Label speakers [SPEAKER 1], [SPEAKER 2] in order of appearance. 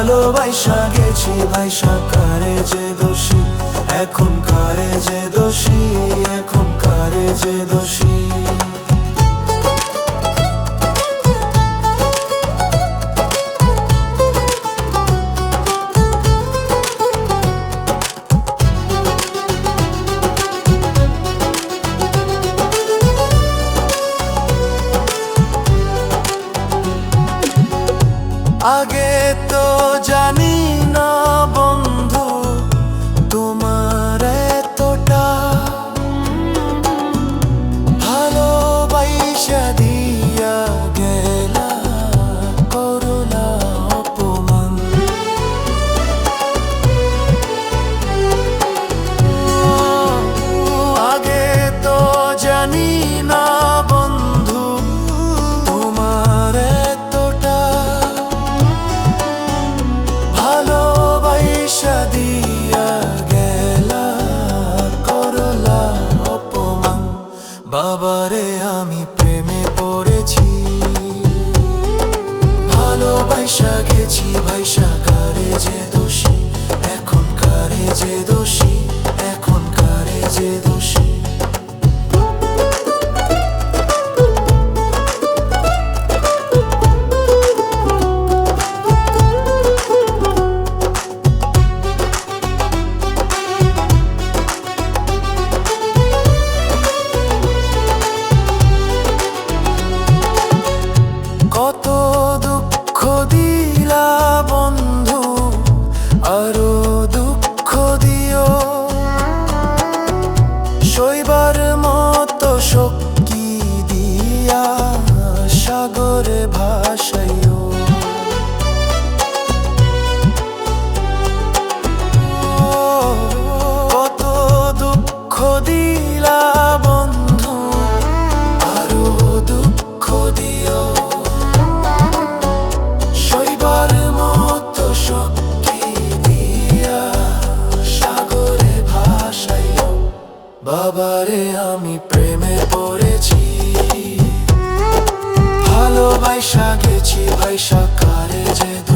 [SPEAKER 1] ভালোবাসা গেছি ভাইসা কারে যে দোষী? এখন কারে যে দোষী? এখন কারে যে দোষী? আগে জানি না বন্ধু, তোমার এতটা ভালোবাসা দিয়া গেলা, করলা অপমান। বাবারে, আমি প্রেমে পড়েছি। ভালোবাসা গেছি ভাইসা। কত দুঃখ দিলা বন্ধু, আরও দুঃখ দিও। শৈবার মতো শক্তি দিয়া সাগরে ভাসাইও বাবারে আমি প্রেমে পড়েছি। ভালোবাসা গেছি ভাইসা কারে যে